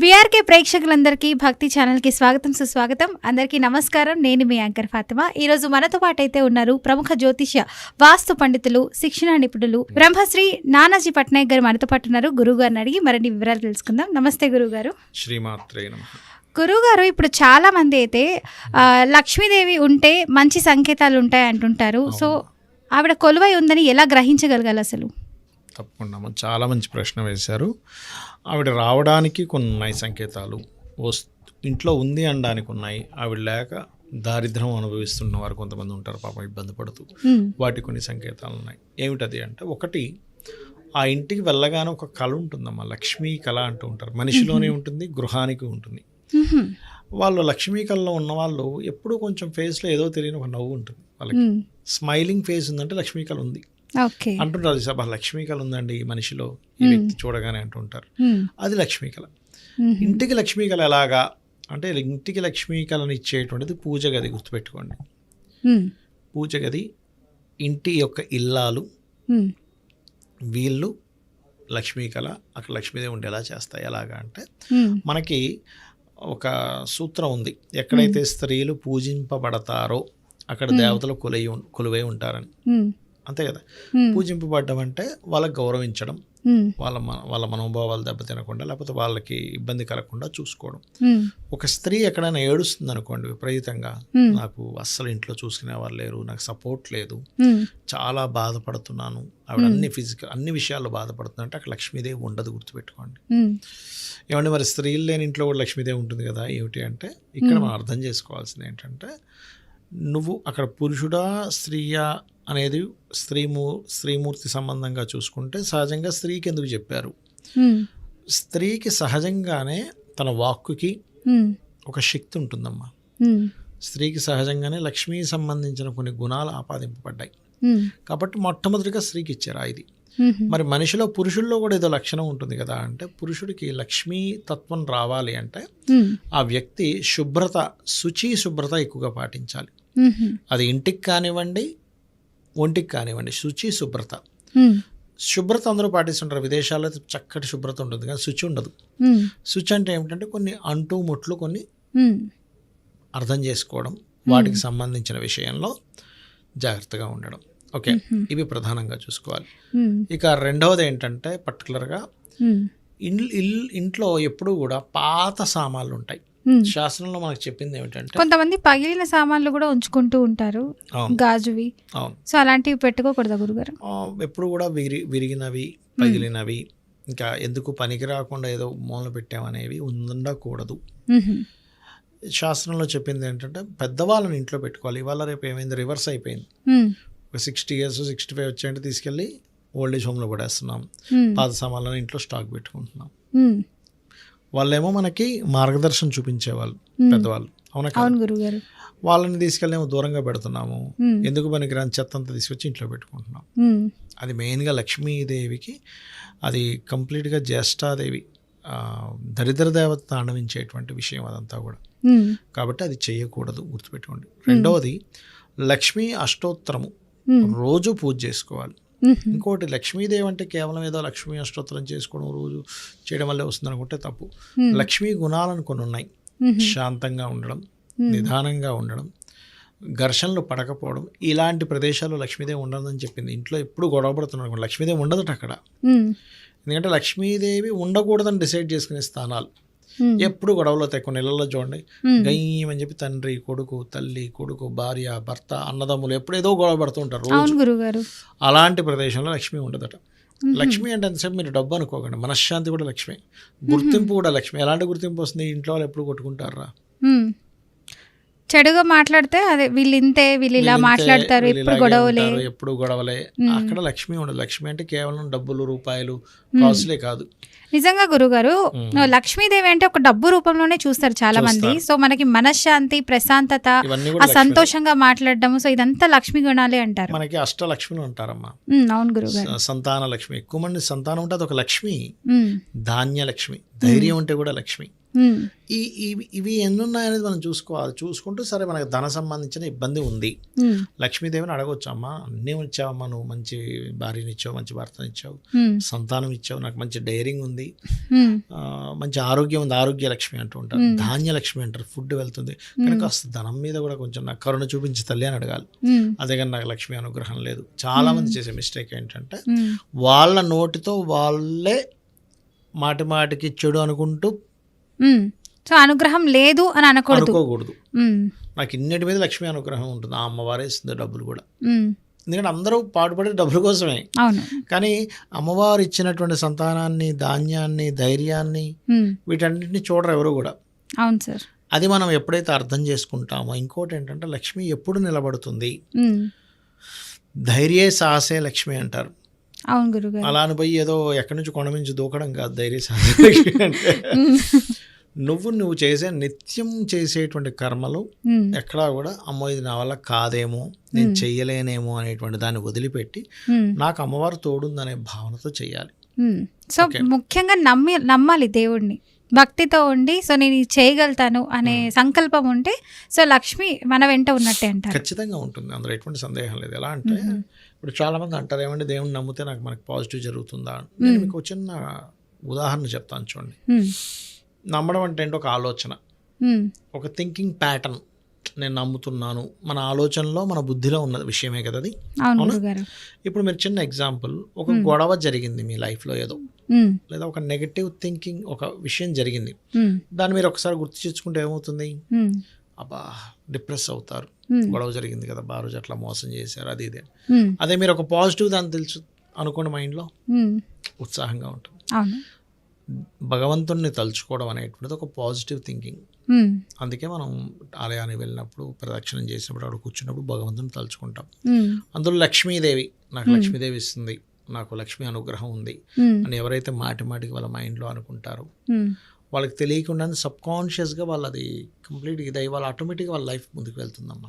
VRK ప్రేక్షకులందరికీ భక్తి ఛానల్కి స్వాగతం సుస్వాగతం. అందరికీ నమస్కారం. నేను మీ యాంకర్ ఫాతిమా. ఈ రోజు మనతో పాటు అయితే ఉన్నారు ప్రముఖ జ్యోతిష్య వాస్తు పండితులు శిక్షణ నిపుణులు బ్రహ్మశ్రీ నానాజీ పట్నాయక్ గారు మనతో పాటు ఉన్నారు. గురువు గారిని అడిగి మరిన్ని వివరాలు తెలుసుకుందాం. నమస్తే గురువు గారు శ్రీమాత్రే గురువు గారు ఇప్పుడు చాలా మంది అయితే లక్ష్మీదేవి ఉంటే మంచి సంకేతాలు ఉంటాయి అంటుంటారు సో ఆవిడ కొలువై ఉందని ఎలా గ్రహించగలగాలి అసలు? తప్పకుండా. చాలా మంచి ప్రశ్న వేశారు. ఆవిడ రావడానికి కొన్ని ఉన్నాయి సంకేతాలు. వస్ ఇంట్లో ఉంది అనడానికి ఉన్నాయి ఆవిడ లేక దారిద్ర్యం అనుభవిస్తున్న వారు కొంతమంది ఉంటారు పాపం ఇబ్బంది పడుతూ. వాటి కొన్ని సంకేతాలు ఉన్నాయి. ఏమిటది అంటే ఒకటి ఆ ఇంటికి వెళ్ళగానే ఒక కళ ఉంటుందమ్మా. లక్ష్మీ కళ అంటూ ఉంటారు. మనిషిలోనే ఉంటుంది గృహానికి ఉంటుంది. వాళ్ళు లక్ష్మీ కళలో ఉన్న వాళ్ళు ఎప్పుడూ కొంచెం ఫేస్లో ఏదో తెలియని ఒక నవ్వు ఉంటుంది వాళ్ళకి. స్మైలింగ్ ఫేస్ ఉందంటే లక్ష్మీ కళ ఉంది. అంటుంటారు సభ లక్ష్మీ కళ ఉందండి ఈ మనిషిలో ఈ వ్యక్తి చూడగానే అంటుంటారు. అది లక్ష్మీ కళ. ఉహుం, ఇంటికి లక్ష్మీ కళ ఎలాగా? అంటే ఇంటికి లక్ష్మీ కళని ఇచ్చేటువంటిది పూజ గది గుర్తుపెట్టుకోండి. పూజ గది ఇంటి యొక్క ఇల్లాలు వీళ్ళు లక్ష్మీ కళ అక్కడ లక్ష్మీదేవి ఉండేలా చేస్తాయి. ఎలాగా అంటే మనకి ఒక సూత్రం ఉంది. ఎక్కడైతే స్త్రీలు పూజింపబడతారో అక్కడ దేవతలు కొలై కొలువై ఉంటారని. అంతే కదా? పూజింపబడ్డం అంటే వాళ్ళకి గౌరవించడం వాళ్ళ మన వాళ్ళ మనోభావాలు దెబ్బతినకుండా లేకపోతే వాళ్ళకి ఇబ్బంది కలగకుండా చూసుకోవడం. ఒక స్త్రీ ఎక్కడైనా ఏడుస్తుంది అనుకోండి విపరీతంగా. నాకు అస్సలు ఇంట్లో చూసుకునేవారు లేరు నాకు సపోర్ట్ లేదు చాలా బాధపడుతున్నాను ఆవిడ అన్ని ఫిజికల్ అన్ని విషయాల్లో బాధపడుతున్నా అంటే అక్కడ లక్ష్మీదేవి ఉండదు గుర్తుపెట్టుకోండి. ఏమంటే మరి స్త్రీలు లేని ఇంట్లో కూడా లక్ష్మీదేవి ఉంటుంది కదా? ఏమిటి అంటే ఇక్కడ మనం అర్థం చేసుకోవాల్సింది ఏంటంటే నువ్వు అక్కడ పురుషుడా స్త్రీయా అనేది స్త్రీమూ స్త్రీమూర్తి సంబంధంగా చూసుకుంటే సహజంగా స్త్రీకి ఎందుకు చెప్పారు? స్త్రీకి సహజంగానే తన వాక్కుకి ఒక శక్తి ఉంటుందమ్మా. స్త్రీకి సహజంగానే లక్ష్మీ సంబంధించిన కొన్ని గుణాలు ఆపాదింపబడ్డాయి. కాబట్టి మొట్టమొదటిగా స్త్రీకి ఇచ్చారు ఇది మరి మనిషిలో పురుషుల్లో కూడా ఏదో లక్షణం ఉంటుంది కదా అంటే పురుషుడికి లక్ష్మీ తత్వం రావాలి అంటే ఆ వ్యక్తి శుభ్రత శుచి శుభ్రత ఎక్కువగా పాటించాలి. అది ఇంటికి కానివ్వండి ఒంటికి కానివ్వండి శుచి శుభ్రత. శుభ్రత అందరూ పాటిస్తుంటారు. విదేశాల్లో చక్కటి శుభ్రత ఉంటుంది కానీ శుచి ఉండదు. శుచి అంటే ఏమిటంటే కొన్ని అంటూ ముట్లు కొన్ని అర్థం చేసుకోవడం వాటికి సంబంధించిన విషయంలో జాగ్రత్తగా ఉండడం. ఓకే ఇవి ప్రధానంగా చూసుకోవాలి. ఇక రెండవది ఏంటంటే పర్టికులర్గా ఇంట్లో ఎప్పుడూ కూడా పాత సామాన్లు ఉంటాయి. శాస్త్రంలో మనకు చెప్పింది ఏమిటంటే కొంతమంది పగిలిన సామాన్లు కూడా ఉంచుకుంటూ ఉంటారు గాజువి. సో అలాంటివి పెట్టుకోకూడదా గురుగారు? ఎప్పుడు కూడా విరి విరిగినవి పగిలినవి ఇంకా ఎందుకు పనికి రాకుండా ఏదో మూల పెట్టామనేవి ఉండకూడదు. శాస్త్రంలో చెప్పింది ఏంటంటే పెద్దవాళ్ళని ఇంట్లో పెట్టుకోవాలి. ఇవాళ రేపు ఏమైంది? రివర్స్ అయిపోయింది. ఒక సిక్స్టీ ఇయర్స్ సిక్స్టీ ఫైవ్ వచ్చేయంటే తీసుకెళ్ళి ఓల్డ్ ఏజ్ హోమ్లో పడేస్తున్నాం. పాత సామాన్లను ఇంట్లో స్టాక్ పెట్టుకుంటున్నాం. వాళ్ళేమో మనకి మార్గదర్శనం చూపించేవాళ్ళు పెద్దవాళ్ళు. అవునా అవును గురుగారు. వాళ్ళని తీసుకెళ్ళేమో దూరంగా పెడుతున్నాము. ఎందుకు పనికిరాని చెత్త అంతా తీసుకొచ్చి ఇంట్లో పెట్టుకుంటున్నాం. అది మెయిన్గా లక్ష్మీదేవికి అది కంప్లీట్గా జ్యేష్ఠాదేవి దరిద్ర దేవత తాండవించేటువంటి విషయం అదంతా కూడా. కాబట్టి అది చేయకూడదు గుర్తుపెట్టుకోండి. రెండవది లక్ష్మీ అష్టోత్తరము రోజు పూజ చేసుకోవాలి. ఇంకోటి లక్ష్మీదేవి అంటే కేవలం ఏదో లక్ష్మీ అష్టోత్తరం చేసుకోవడం రోజు చేయడం వల్లే వస్తుంది అనుకుంటే తప్పు. ఉమ్, లక్ష్మీ గుణాలను కొన్ని ఉన్నాయి. ఉహుం, శాంతంగా ఉండడం ఉమ్, నిదానంగా ఉండడం ఘర్షణలు పడకపోవడం ఇలాంటి ప్రదేశాల్లో లక్ష్మీదేవి ఉండదని చెప్పింది. ఇంట్లో ఎప్పుడు గొడవ పడుతున్నారు లక్ష్మీదేవి ఉండదట అక్కడ. ఉమ్, ఎందుకంటే లక్ష్మీదేవి ఉండకూడదని డిసైడ్ చేసుకునే స్థానాలు. ఎప్పుడు గొడవలు అవుతాయి కొన్ని ఇళ్ళలో చూడండి. ఉమ్, గయ్యమని చెప్పి తండ్రి కొడుకు తల్లి కొడుకు భార్య భర్త అన్నదమ్ములు ఎప్పుడు ఏదో గొడవ పడుతూ ఉంటారు అలాంటి ప్రదేశంలో లక్ష్మి ఉండదట. లక్ష్మి అంటే ఎంతసేపు మీరు డబ్బు అనుకోకండి. మనశ్శాంతి కూడా లక్ష్మి. గుర్తింపు కూడా లక్ష్మి. ఎలాంటి గుర్తింపు వస్తుంది? ఇంట్లో వాళ్ళు ఎప్పుడు కొట్టుకుంటారా. చెడుగా మాట్లాడితే అదే వీళ్ళు ఇంతే వీళ్ళు ఇలా మాట్లాడతారు ఎప్పుడు గొడవలే. ఎప్పుడు గొడవలే. అక్కడ లక్ష్మి ఉండదు. లక్ష్మి అంటే కేవలం డబ్బులు రూపాయలు కాసులే కాదు. నిజంగా గురుగారు లక్ష్మీదేవి అంటే ఒక డబ్బు రూపంలోనే చూస్తారు చాలా మంది సో మనకి మనశ్శాంతి ప్రశాంతత ఆ. సంతోషంగా మాట్లాడడం సో ఇదంతా లక్ష్మి గుణాలే అంటారు. మనకి అష్టలక్ష్మిలు అంటారమ్మా ఉమ్, అవును గురుగారు. సంతాన లక్ష్మి ఎక్కువ మంది సంతానం ఉంటే అదొక లక్ష్మి. ధాన్య లక్ష్మి ధైర్యం ఉంటే కూడా లక్ష్మి. ఈ ఇవి ఇవి ఎన్ని ఉన్నాయనేది మనం చూసుకోవాలి. చూసుకుంటూ సరే మనకు ధన సంబంధించిన ఇబ్బంది ఉంది. లక్ష్మీదేవిని అడగొచ్చు అమ్మా అన్నీ ఇచ్చావమ్మా నువ్వు మంచి భార్యని ఇచ్చావు మంచి భర్తని ఇచ్చావు సంతానం ఇచ్చావు నాకు మంచి డైరింగ్ ఉంది. మంచి ఆరోగ్యం ఉంది. ఆరోగ్య లక్ష్మి అంటూ ఉంటారు. ధాన్య లక్ష్మి అంటారు. ఫుడ్ వెళ్తుంది. కానీ కాస్త ధనం మీద కూడా కొంచెం నాకు కరుణ చూపించి తల్లి అని అడగాలి. అదే కానీ నాకు లక్ష్మి అనుగ్రహం లేదు. చాలా మంది చేసే మిస్టేక్ ఏంటంటే వాళ్ళ నోటితో వాళ్ళే మాటి మాటికి చెడు అనుకుంటూ. సో అనుగ్రహం లేదు అని అనకూడదు. అనుకోకూడదు. నాకు ఇన్నిటి మీద లక్ష్మి అనుగ్రహం ఉంటుంది. ఆ అమ్మవారే ఇస్తుంది డబ్బులు కూడా. ఎందుకంటే అందరూ పాటుపడే డబ్బుల కోసమే. అవును. కానీ అమ్మవారు ఇచ్చినటువంటి సంతానాన్ని ధాన్యాన్ని ధైర్యాన్ని వీటన్నిటిని చూడరు ఎవరు కూడా. అవును సార్. అది మనం ఎప్పుడైతే అర్థం చేసుకుంటామో ఇంకోటి ఏంటంటే లక్ష్మి ఎప్పుడు నిలబడుతుంది? ధైర్యే సాహసే లక్ష్మి అంటారు. అవును గురుగారు. అలా అని పోయి ఏదో ఎక్కడి నుంచి కొండ నుంచి దూకడం కాదు ధైర్య సాహసే లక్ష్మి అంటే. నువ్వు నువ్వు చేసే నిత్యం చేసేటువంటి కర్మలు ఎక్కడా కూడా అమ్మో ఇది నా వల్ల కాదేమో నేను చెయ్యలేనేమో అనేటువంటి దాన్ని వదిలిపెట్టి నాకు అమ్మవారు తోడుందనే భావనతో చేయాలి. సో ముఖ్యంగా నమ్మి నమ్మాలి దేవుడిని భక్తితో ఉండి సో నేను చేయగలుగుతాను అనే సంకల్పం ఉంటే సో లక్ష్మి మన వెంట ఉన్నట్టే అంటారు. ఖచ్చితంగా ఉంటుంది. అందులో ఎటువంటి సందేహం లేదు. ఎలా అంటే ఇప్పుడు చాలా మంది అంటారు ఏమంటే దేవుని నమ్మితే నాకు మనకి పాజిటివ్ జరుగుతుందా? నేను మీకు చిన్న ఉదాహరణ చెప్తాను చూడండి. నమ్మడం అంటే ఏంటో? ఒక ఆలోచన. ఒక థింకింగ్ ప్యాటర్న్ నేను నమ్ముతున్నాను. మన ఆలోచనలో మన బుద్ధిలో ఉన్న విషయమే కదా అది. ఇప్పుడు మీరు చిన్న ఎగ్జాంపుల్ ఒక గొడవ జరిగింది మీ లైఫ్లో ఏదో. లేదా ఒక నెగటివ్ థింకింగ్ ఒక విషయం జరిగింది. దాన్ని మీరు ఒకసారి గుర్తు తెచ్చుకుంటే ఏమవుతుంది? అబ్బా డిప్రెస్ అవుతారు. గొడవ జరిగింది కదా బారు అట్లా మోసం చేశారు అది ఇది అదే మీరు ఒక పాజిటివ్ దాన్ని తెలుసు అనుకోండి మైండ్లో ఉత్సాహంగా ఉంటుంది. భగవంతుణ్ణి తలుచుకోవడం అనేటువంటిది ఒక పాజిటివ్ థింకింగ్ అందుకే మనం ఆలయానికి వెళ్ళినప్పుడు ప్రదక్షిణం చేసినప్పుడు అక్కడ కూర్చున్నప్పుడు భగవంతుని తలుచుకుంటాం. అందులో లక్ష్మీదేవి నాకు లక్ష్మీదేవి ఇస్తుంది. నాకు లక్ష్మీ అనుగ్రహం ఉంది అని ఎవరైతే మాటి మాటికి వాళ్ళ మైండ్లో అనుకుంటారో వాళ్ళకి తెలియకుండానే సబ్ కాన్షియస్గా వాళ్ళది కంప్లీట్గా ఇది వాళ్ళ ఆటోమేటిక్గా వాళ్ళ లైఫ్ ముందుకు వెళ్తుందమ్మా